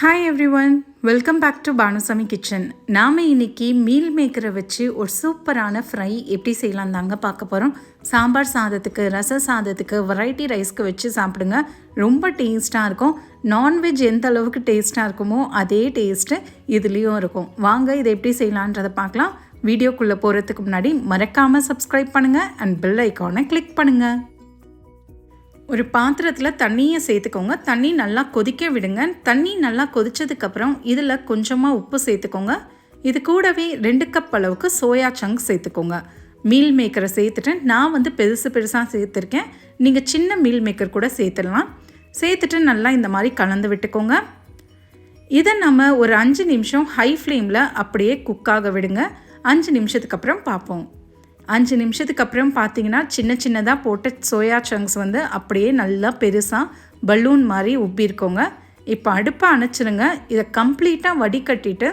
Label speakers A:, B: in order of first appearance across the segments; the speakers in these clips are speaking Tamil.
A: Hi everyone welcome back to Banusamy kitchen நாம் இன்னைக்கு மீல் மேக்கரை வச்சு ஒரு சூப்பரான ஃப்ரை எப்படி செய்யலாம் தாங்க பார்க்க போகிறோம் சாம்பார் சாதத்துக்கு ரச சாதத்துக்கு வெரைட்டி ரைஸ்க்கு வச்சு சாப்பிடுங்க. ரொம்ப டேஸ்ட்டாக இருக்கும். நான்வெஜ் எந்த அளவுக்கு டேஸ்ட்டாக இருக்குமோ அதே டேஸ்ட்டு இதுலேயும் இருக்கும். வாங்க இதை எப்படி செய்யலான்றதை பார்க்கலாம். வீடியோக்குள்ளே போகிறதுக்கு முன்னாடி மறக்காமல் சப்ஸ்கிரைப் பண்ணுங்கள் அண்ட் பெல் ஐக்கானை கிளிக் பண்ணுங்கள் ஒரு பாத்திரத்தில் தண்ணியை சேர்த்துக்கோங்க. தண்ணி நல்லா கொதிக்க விடுங்க. தண்ணி நல்லா கொதிச்சதுக்கப்புறம் இதில் கொஞ்சமாக உப்பு சேர்த்துக்கோங்க. இது கூடவே ரெண்டு கப் அளவுக்கு சோயா சங்க் சேர்த்துக்கோங்க. மீல் மேக்கரை சேர்த்துட்டு நான் வந்து பெருசு பெருசாக சேர்த்துருக்கேன். நீங்கள் சின்ன மீல் மேக்கர் கூட சேர்த்துடலாம் சேர்த்துட்டு நல்லா இந்த மாதிரி கலந்து விட்டுக்கோங்க. இதை நம்ம ஒரு அஞ்சு நிமிஷம் ஹை ஃப்ளேமில் அப்படியே குக்காக விடுங்க. அஞ்சு நிமிஷத்துக்கு அப்புறம் பார்ப்போம். அஞ்சு நிமிஷத்துக்கு அப்புறம் பார்த்தீங்கன்னா சின்ன சின்னதாக போட்ட சோயா சங்க்ஸ் வந்து அப்படியே நல்லா பெருசாக பலூன் மாதிரி உப்பியிருக்கோங்க இப்போ அடுப்பை அணைச்சிருங்க. இதை கம்ப்ளீட்டாக வடிகட்டிட்டு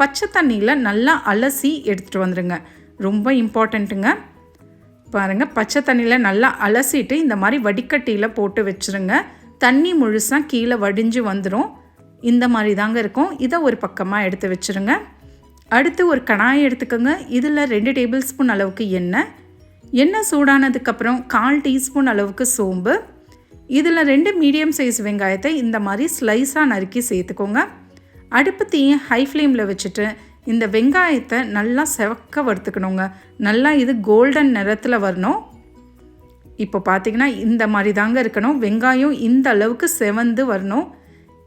A: பச்சை தண்ணியில் நல்லா அலசி எடுத்துகிட்டு வந்துடுங்க ரொம்ப இம்பார்ட்டண்ட்டுங்க பாருங்கள் பச்சை தண்ணியில் நல்லா அலசிட்டு இந்த மாதிரி வடிகட்டியில் போட்டு வச்சுருங்க. தண்ணி முழுசாக கீழே வடிஞ்சு வந்துடும் இந்த மாதிரி தாங்க இருக்கும். இதை ஒரு பக்கமாக எடுத்து வச்சுருங்க. அடுத்து ஒரு கடாயை எடுத்துக்கோங்க. இதில் ரெண்டு டேபிள் ஸ்பூன் அளவுக்கு எண்ணெய். எண்ணெய் சூடானதுக்கப்புறம் கால் டீஸ்பூன் அளவுக்கு சோம்பு. இதில் ரெண்டு மீடியம் சைஸ் வெங்காயத்தை இந்த மாதிரி ஸ்லைஸாக நறுக்கி சேர்த்துக்கோங்க. அடுப்பு தீயை ஹை ஃப்ளேமில் வச்சுட்டு இந்த வெங்காயத்தை நல்லா செவக்க வறுத்துக்கணுங்க. நல்லா இது கோல்டன் நிறத்தில் வரணும். இப்போ பார்த்தீங்கன்னா இந்த மாதிரி தாங்க இருக்கணும். வெங்காயம் இந்த அளவுக்கு செவந்து வரணும்.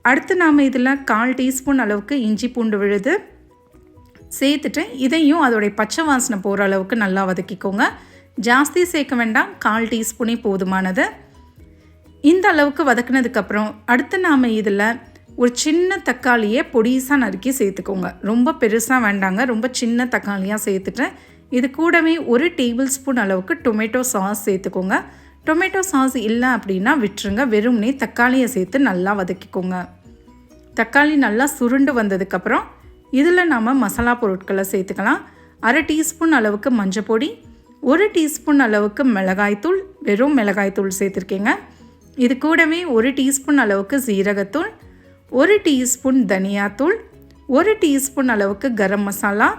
A: அடுத்து நாம் இதில் கால் டீஸ்பூன் அளவுக்கு இஞ்சி பூண்டு விழுது. சேர்த்துட்டு இதையும் அதோடைய பச்சை வாசனை போகிற அளவுக்கு நல்லா வதக்கிக்கோங்க. ஜாஸ்தி சேர்க்க வேண்டாம். கால் டீஸ்பூனே போதுமானது. இந்த அளவுக்கு வதக்குனதுக்கப்புறம் அடுத்து நாம் இதில் ஒரு சின்ன தக்காளியை பொடிசாக நறுக்கி சேர்த்துக்கோங்க. ரொம்ப பெருசாக வேண்டாங்க. ரொம்ப சின்ன தக்காளியாக சேர்த்துட்டு இது கூடவே ஒரு டேபிள் ஸ்பூன் அளவுக்கு டொமேட்டோ சாஸ் சேர்த்துக்கோங்க. டொமேட்டோ சாஸ் இல்லை அப்படின்னா விட்டுருங்க. வெறும்னே தக்காளியை சேர்த்து நல்லா வதக்கிக்கோங்க. தக்காளி நல்லா சுருண்டு வந்ததுக்கப்புறம் இதில் நாம் மசாலா பொருட்களை சேர்த்துக்கலாம். அரை டீஸ்பூன் அளவுக்கு மஞ்சள் பொடி ஒரு டீஸ்பூன் அளவுக்கு மிளகாய்த்தூள் வெறும் மிளகாய்த்தூள் சேர்த்துருக்கேங்க. இது கூடவே ஒரு டீஸ்பூன் அளவுக்கு சீரகத்தூள் ஒரு டீஸ்பூன் தனியாத்தூள் ஒரு டீஸ்பூன் அளவுக்கு கரம் மசாலா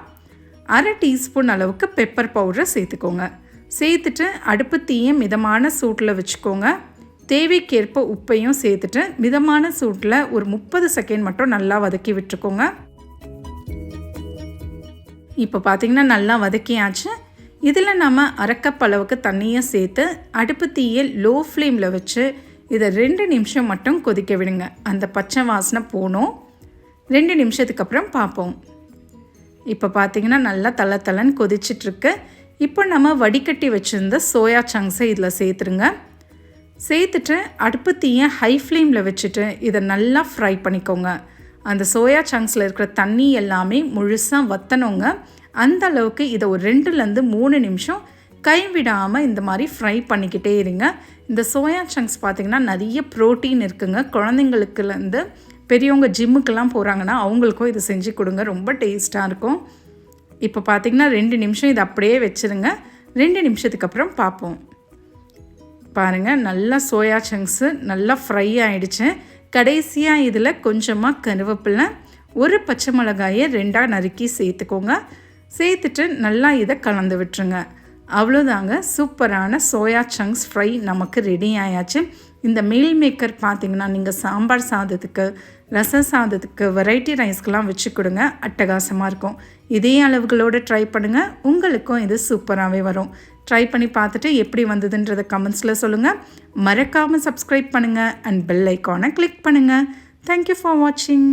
A: அரை டீஸ்பூன் அளவுக்கு பெப்பர் பவுடரை சேர்த்துக்கோங்க. சேர்த்துட்டு அடுப்பு தீயை மிதமான சூட்டில் வச்சுக்கோங்க. தேவைக்கேற்ப உப்பையும் சேர்த்துட்டு மிதமான சூட்டில் ஒரு முப்பது செகண்ட் மட்டும் நல்லா வதக்கி விட்டுருக்கோங்க இப்போ பார்த்திங்கன்னா நல்லா வதக்கியாச்சு. இதில் நம்ம அரைக்கப்பளவுக்கு தண்ணியை சேர்த்து அடுப்பு தீயை லோ ஃப்ளேமில் வச்சு இதை ரெண்டு நிமிஷம் மட்டும் கொதிக்க விடுங்க. அந்த பச்சை வாசனை போகணும் ரெண்டு நிமிஷத்துக்கு அப்புறம் பார்ப்போம். இப்போ பார்த்திங்கன்னா நல்லா தலை தலைன்னு கொதிச்சிட்ருக்கு இப்போ நம்ம வடிகட்டி வச்சுருந்த சோயா சங்ஸை இதில் சேர்த்துருங்க. சேர்த்துட்டு அடுப்பு தீயை ஹை ஃப்ளேமில் வச்சுட்டு இதை நல்லா ஃப்ரை பண்ணிக்கோங்க. அந்த சோயா சங்க்ஸில் இருக்கிற தண்ணி எல்லாமே முழுசாக வத்தணுங்க. அந்த அளவுக்கு இதை ஒரு ரெண்டுலேருந்து மூணு நிமிஷம் கைவிடாமல் இந்த மாதிரி ஃப்ரை பண்ணிக்கிட்டே இருங்க. இந்த சோயா சங்க்ஸ் பார்த்திங்கன்னா நிறைய ப்ரோட்டீன் இருக்குங்க. குழந்தைங்களுக்குலேருந்து பெரியவங்க ஜிம்முக்கெல்லாம் போகிறாங்கன்னா அவங்களுக்கும் இது செஞ்சு கொடுங்க. ரொம்ப டேஸ்ட்டாக இருக்கும். இப்போ பார்த்திங்கன்னா ரெண்டு நிமிஷம் இதை அப்படியே வச்சுருங்க. ரெண்டு நிமிஷத்துக்கு அப்புறம் பார்ப்போம் பாருங்கள் நல்லா சோயா சங்க்ஸு நல்லா ஃப்ரை ஆகிடுச்சு கடைசியாக இதில் கொஞ்சமாக கருவேப்பிலை ஒரு பச்சை மிளகாயை ரெண்டாக நறுக்கி சேர்த்துக்கோங்க. சேர்த்துட்டு நல்லா இதை கலந்து விட்டுருங்க. அவ்வளோதாங்க சூப்பரான சோயா சங்க்ஸ் ஃப்ரை நமக்கு ரெடி ஆயாச்சு. இந்த மீல் மேக்கர் பார்த்திங்கன்னா நீங்கள் சாம்பார் சாதத்துக்கு ரச சாதத்துக்கு வெரைட்டி ரைஸ்க்கெலாம் வச்சு கொடுங்க அட்டகாசமாக இருக்கும். இதே அளவுகளோடு ட்ரை பண்ணுங்கள் உங்களுக்கும் இது சூப்பராகவே வரும். ட்ரை பண்ணி பார்த்துட்டு எப்படி வந்ததுன்றதை கமெண்ட்ஸில் சொல்லுங்கள் மறக்காமல் சப்ஸ்கிரைப் பண்ணுங்கள் அண்ட் பெல் ஐக்கானை கிளிக் பண்ணுங்கள் தேங்க்யூ ஃபார் வாட்சிங்